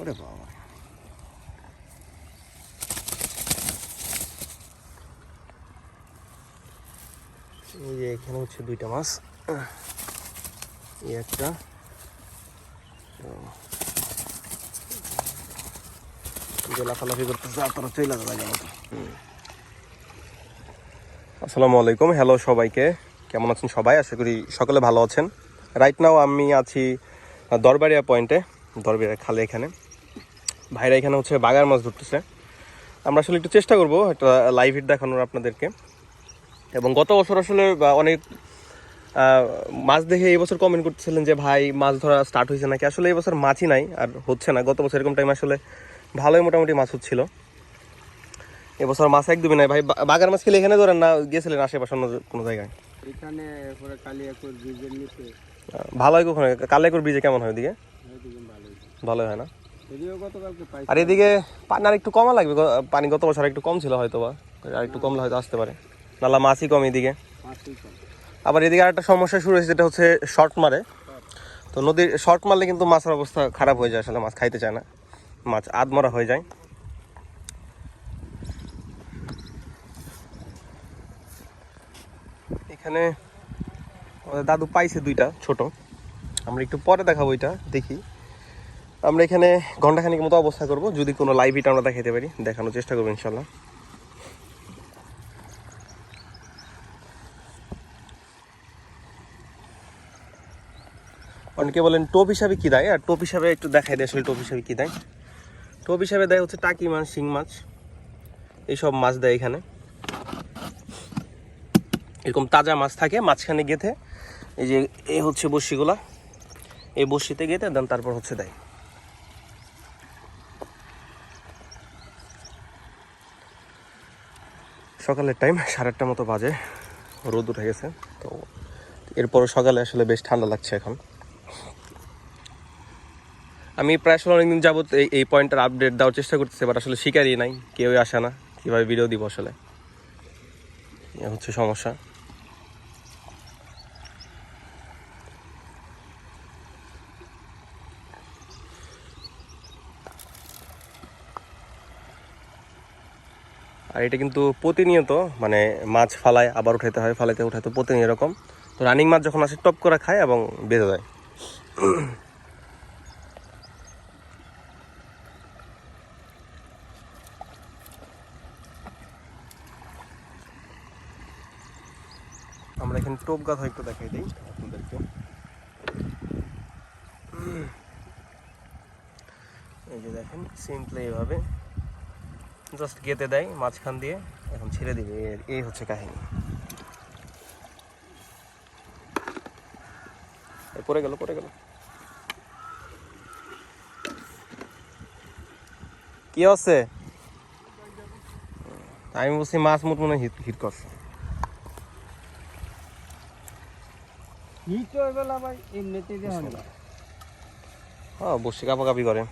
ওরে এই যে এখানে হচ্ছে দুইটা মাছ। একটা। লাফালাফি করতেছে আপনারা চলে যাবে আসসালামু আলাইকুম, হ্যালো সবাইকে। কেমন আছেন সবাই? আশা করি সকলে ভালো আছেন। রাইট নাও আমি আছি দরবারিয়া পয়েন্টে দরবারিয়া খালে এখানে। ভাইরা এখানে হচ্ছে বাগার মাছ ধরতেছে। আমরা আসলে একটু চেষ্টা করব একটা লাইভ হিট দেখানোর আপনাদেরকে। এবং গত বছর আসলে অনেক মাছ দেখে এই বছর কমেন্ট করতেছিলেন যে ভাই মাছ ধরা স্টার্ট হয়েছে নাকি? আসলে এই বছর মাছই নাই আর হচ্ছে না। গত বছর এরকম টাইম আসলে ভালোই মোটামুটি মাছ হচ্ছিল। এবছর মাছ একদমই নাই। ভাই বাগার মাছ খেলে এখানে ধরেন না গিয়েছিলেন আশেপাশে অন্য কোনো জায়গায়? এখানে পরে কালিয়াকুর ব্রিজের নিচে। ভালো হয় কখনো? কালেকুর ব্রিজে কেমন হয় ওদিকে? ভালো হয় না? আর এদিকে পানি আর একটু কমা লাগবে পানি গত বছর একটু কম ছিল হয়তো বা আর একটু কমলে হয়তো আসতে পারে। নালা মাছই কম এদিকে। আবার এদিকে আরেকটা সমস্যা শুরু হয়েছে যেটা হচ্ছে শর্ট মারে। তো নদীর শর্ট মারলে কিন্তু মাছের অবস্থা খারাপ হয়ে যায় আসলে মাছ খাইতে চায় না। মাছ আধমরা হয়ে যায়। এখানে দাদু পাইছে দুইটা ছোট। আমরা একটু পরে দেখাবো এটা দেখি। আমরা এখানে ঘন্টাখানিক মতো অবস্থা করব। যদি কোনো লাইভ হিট আমরা দেখাতে পারি, দেখানোর চেষ্টা করব ইনশাল্লাহ অনেকে বলেন, টোপ হিসাবে কি দেয়? আর টোপ হিসাবে একটু দেখাই দেয় আসলে টোপ হিসাবে কি দেয়। টোপ হিসাবে দেয় হচ্ছে টাকি মাছ, শিং মাছ, এইসব মাছ দেয় এখানে। এরকম তাজা মাছ থাকে, মাঝখানে গেথে, এই যে এই হচ্ছে বড়শিগুলা এই বড়শিতে গেথে, দেন তারপর হচ্ছে দেয়। সকালের টাইম সাড়ে আটটা মতো বাজে, রোদ উঠে গেছে, তো এরপর সকালে আসলে বেশ ঠান্ডা লাগছে এখন। আমি প্রায় আসলে অনেকদিন যাবত এই এই পয়েন্টটার আপডেট দেওয়ার চেষ্টা করতেছি বাট আসলে শিকারই নাই, কেউই আসে না, কীভাবে ভিডিও দিব আসলে? হচ্ছে সমস্যা। আর এটা কিন্তু প্রতিনিয়ত মানে মাছ ফালায়, আবার উঠাইতে হয়, ফালাইতে, উঠাইতে প্রতিনিয়ত এরকম। তো রানিং মাছ যখন আসে, টপ করে খায় এবং বেঁধে যায় আমরা এখানে টোপ গাছ একটু দেখাই দিই আপনাদেরকে। এই যে দেখেন সিম্পলি এইভাবে। জাস্ট গেতে দেয় মাঝখান দিয়ে। এখন ছেড়ে দিবে। এই হচ্ছে কাহিনী। পড়ে গেল পড়ে গেল। কি আছে আমি বলছি মাছ মুট মনে হিট হিট করছে। হিট হয়ে গেল ভাই এমনিতেই হ্যাঁ বসে কাপাকাপি করে।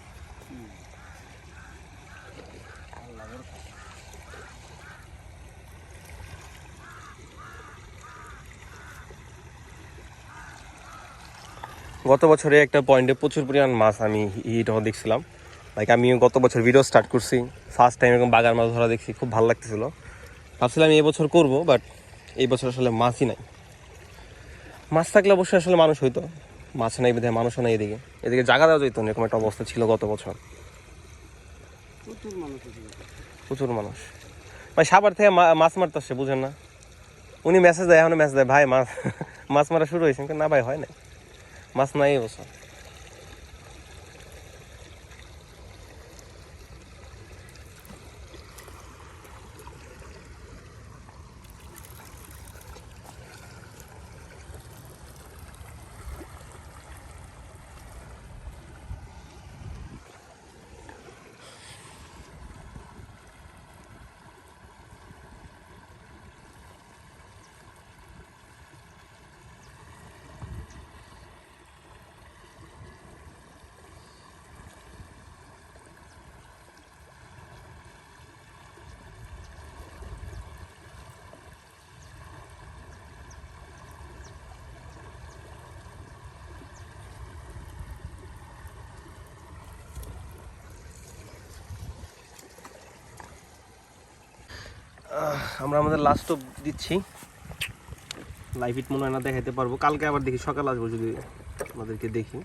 গত বছরে একটা পয়েন্টে প্রচুর পরিমাণ মাছ আমি হিট হওয়া দেখছিলাম। লাইক আমি গত বছর ভিডিও স্টার্ট করছি। ফার্স্ট টাইম এরকম বাগান মাছ ধরা দেখছি খুব ভালো লাগতেছিলো। ভাবছিলাম আমি এবছর করব বাট এই বছর আসলে মাছই নাই। মাছ থাকলে অবশ্যই আসলে মানুষ হইতো। মাছ নাই বিধায় মানুষও নাই এদিকে। এদিকে জায়গা দেওয়া যেত না এরকম একটা অবস্থা ছিল গত বছর। প্রচুর মানুষ ভাই সাবার থেকে মাছ মারতে আসছে বুঝেন না। উনি মেসেজ দেয় এখন মেসেজ দেয় ভাই মাছ মাছ মারা শুরু হয়েছে। না ভাই হয় নাই। মাছ নাই এই বছর আমরা আমাদের লাস্ট অফ দিচ্ছি। লাইভ ইট মনে হয় না দেখাইতে পারব। কালকে আবার দেখি সকাল আসব যদি আমাদেরকে দেখি।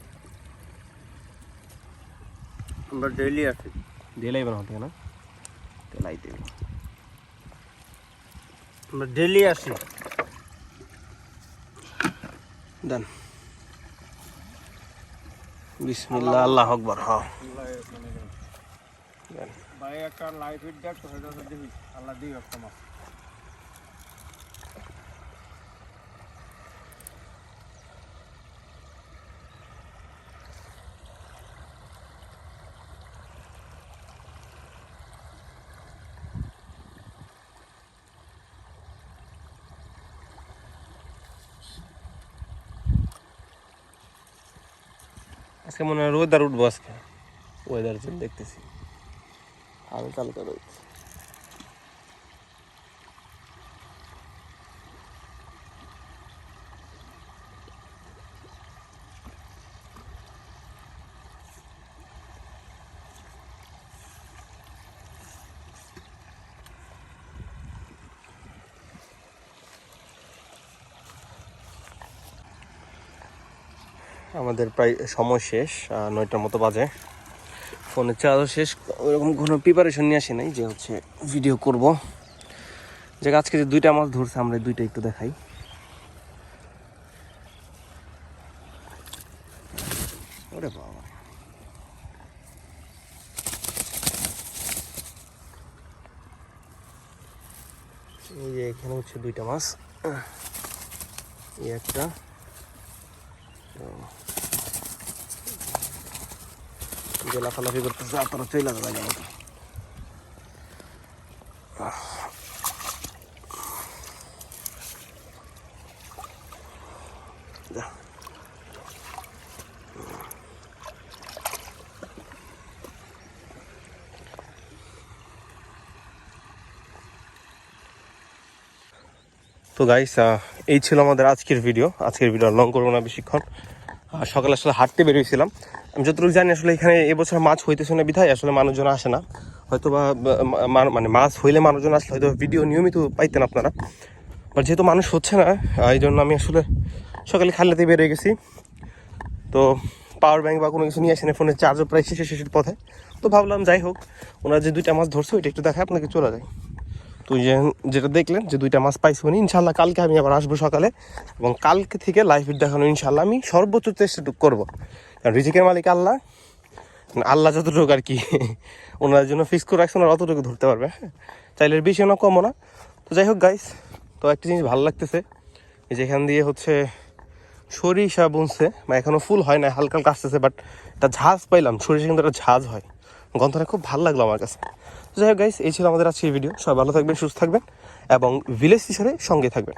আমরা ডেইলি আসি দিলাই বানা হতে না? তেলাই দেবে আমরা ডেইলি আসি। দেন বিসমিল্লাহ আল্লাহ আকবর হ্যাঁ। একটা লাইফ ইট দেখ তো সেটা তো দেখি আল্লাহ দিই একটা মাছ আজকে মনে হয় ওয়েদার উঠবো আজকে ওয়েদার দেখতেছি হালকা হালকা রোদ। আমাদের প্রায় সময় শেষ নয়টার মতো বাজে। ফোনের চার্জও শেষ, ওরকম কোনো প্রিপারেশন নিয়ে আসি নাই যে হচ্ছে ভিডিও করব। যে আজকে যে দুইটা মাছ ধরছে, আমরা দুইটা একটু দেখাই। ওরে বাবা। এই যে এখানে হচ্ছে দুইটা মাছ। এই একটা। যে লাফালাফি করতেছে, আপনারা চলে যাবে জায়গা মতো। তো গাইস এই ছিল আমাদের আজকের ভিডিও আজকের ভিডিও লং করব না বেশিক্ষণ। সকালে আসলে হাঁটতে বেরিয়েছিলাম আমি যতটুকু জানি, আসলে এখানে এবছর মাছ হইতেছে না বিধায়, আসলে মানুষজন আসে না। হয়তো বা মানে মাছ হইলে মানুষজন আসলে হয়তো ভিডিও নিয়মিত পাইতেন আপনারা। বাট যেহেতু মানুষ হচ্ছে না এই জন্য আমি আসলে সকালে খাল্লাতে বেরিয়ে গেছি। তো পাওয়ার ব্যাঙ্ক বা কোনো কিছু নিয়ে আসেনি ফোনের চার্জও প্রায় শেষে শেষের পথে। তো ভাবলাম, যাই হোক, ওনারা যে দুইটা মাছ ধরছে, ওইটা একটু দেখে আপনাকে চলে যায় তো যে, যেটা দেখলেন যে দুইটা মাছ পাইছি উনি ইনশাল্লাহ কালকে আমি আবার আসব সকালে। এবং কালকে থেকে লাইভ দেখানো ইনশাল্লাহ আমি সর্বোচ্চ চেষ্টাটুকু করব। রিজিকের মালিক আল্লাহ। আল্লাহ যতটুকু আর কি ওনার জন্য ফিক্স করে রাখছে, ওনারা অতটুকু ধরতে পারবে হ্যাঁ? চাইলে বেশি না, কমও না। তো যাই হোক গাইস তো একটা জিনিস ভালো লাগতেছে, এই যে এখান দিয়ে হচ্ছে সরিষা বুনছে, বা এখনও ফুল হয় না হালকা হালকা আসতেছে বাট একটা ঝাঁজ পাইলাম, সরিষা কিন্তু একটা ঝাঁজ হয়। গন্ধটা খুব ভালো লাগল আমার কাছে। তো যাই হোক গাইস এই ছিল আমাদের আজকের ভিডিও সবাই ভালো থাকবেন, সুস্থ থাকবেন, এবং ভিলেজ টিচারের সঙ্গে থাকবেন।